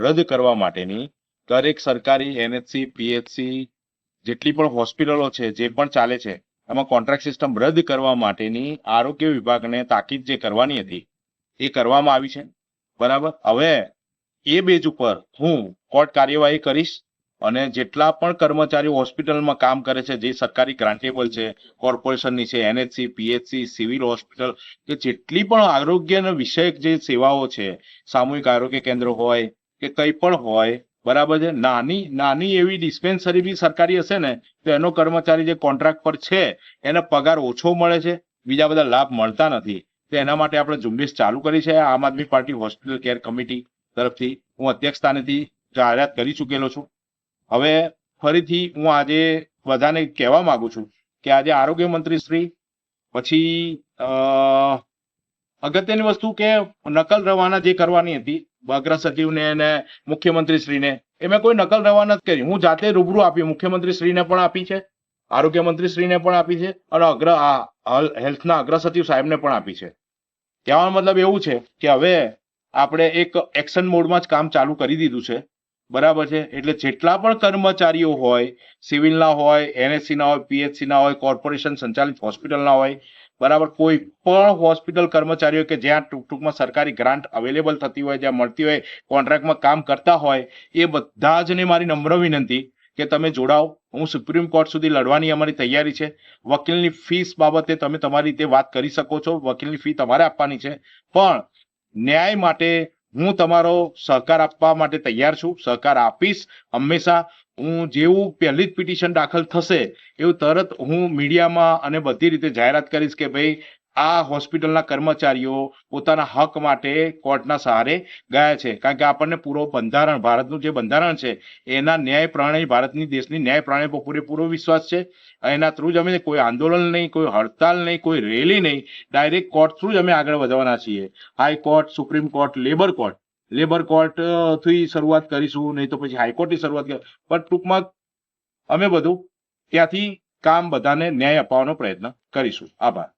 રદ કરવા માટેની દરેક સરકારી એનએચસી પીએચસી જેટલી પણ હોસ્પિટલો છે, જે પણ ચાલે છે, એમાં કોન્ટ્રાક્ટ સિસ્ટમ રદ કરવા માટેની આરોગ્ય વિભાગને તાકીદ જે કરવાની હતી, એ કરવામાં આવી છે. બરાબર? હવે એ બેજ ઉપર હું કોર્ટ કાર્યવાહી કરીશ અને જેટલા પણ કર્મચારીઓ હોસ્પિટલમાં કામ કરે છે, જે સરકારી ગ્રાન્ટેબલ છે, કોર્પોરેશનની છે એનએચસી પીએચસી સિવિલ હોસ્પિટલ, કે જેટલી પણ આરોગ્યના વિષયક જે સેવાઓ છે, સામૂહિક આરોગ્ય કેન્દ્ર હોય કે કંઈ પણ હોય, બરાબર છે? નાની નાની એવી ડિસ્પેન્સરી બી સરકારી હશે ને, તો એનો કર્મચારી જે કોન્ટ્રાક્ટ પર છે, એને પગાર ઓછો મળે છે, બીજા બધા લાભ મળતા નથી. તો એના માટે આપણે ઝુંબેશ ચાલુ કરી છે. Aam Aadmi Party hospital care committee તરફથી હું અધ્યક્ષ સ્થાનેથી જાહેરાત કરી ચૂકેલો છું. હવે ફરીથી હું આજે બધાને કહેવા માંગુ છું કે આજે આરોગ્ય મંત્રી શ્રી, પછી અગત્યની વસ્તુ કે નકલ રવાના જે કરવાની હતી અગ્ર સચિવને અને મુખ્યમંત્રી શ્રીને એ મેં કોઈ નકલ રવાના નથી કરી. હું જાતે રૂબરૂ આપી. મુખ્યમંત્રી શ્રીને પણ આપી છે. આરોગ્ય મંત્રી શ્રીને પણ આપી છે. અને અગ્ર હેલ્થના અગ્ર સચિવ સાહેબને પણ આપી છે. કહેવાનો મતલબ એવું છે કે હવે આપણે એક એક્શન મોડમાં જ કામ ચાલુ કરી દીધું છે. બરાબર છે? એટલે જેટલા પણ કર્મચારીઓ હોય, સિવિલના હોય, એનએસસીના હોય, પીએચસીના હોય, કોર્પોરેશન સંચાલિત હોસ્પિટલના હોય, બરાબર, કોઈ પણ હોસ્પિટલ કર્મચારીઓ કે જ્યાં ટૂંક ટૂંકમાં સરકારી ગ્રાન્ટ અવેલેબલ થતી હોય, જ્યાં મળતી હોય, કોન્ટ્રાક્ટમાં કામ કરતા હોય, એ બધા જને મારી નમ્ર વિનંતી કે તમે જોડાઓ. હું સુપ્રીમ કોર્ટ સુધી લડવાની અમારી તૈયારી છે. વકીલની ફીસ બાબતે તમે તમારી રીતે વાત કરી શકો છો. વકીલની ફી તમારે આપવાની છે. પણ ન્યાય માટે હું તમારો સહકાર આપવા માટે તૈયાર છું. સહકાર આપીશ. હંમેશા હું જેવું પહેલી જ પિટિશન દાખલ થશે એવું તરત હું મીડિયામાં અને બધી રીતે જાહેરાત કરીશ કે ભાઈ આ હોસ્પિટલના કર્મચારીઓ પોતાના હક માટે કોર્ટના સહારે ગયા છે. કારણ કે આપણને પૂરો બંધારણ, ભારતનું જે બંધારણ છે, એના ન્યાય પ્રણાલી ભારતની દેશની ન્યાય પ્રણાલી પર પૂરેપૂરો વિશ્વાસ છે. એના થ્રુ જ અમે કોઈ આંદોલન નહીં, કોઈ હડતાલ નહીં, કોઈ રેલી નહીં ડાયરેક્ટ કોર્ટ થ્રુ જ અમે આગળ વધવાના છીએ. High court supreme court labour court labour કોર્ટથી શરૂઆત કરીશું, નહીં તો પછી હાઈકોર્ટની શરૂઆત પણ ટૂંકમાં અમે બધું ત્યાંથી કામ બધાને ન્યાય અપાવવાનો પ્રયત્ન કરીશું. આભાર.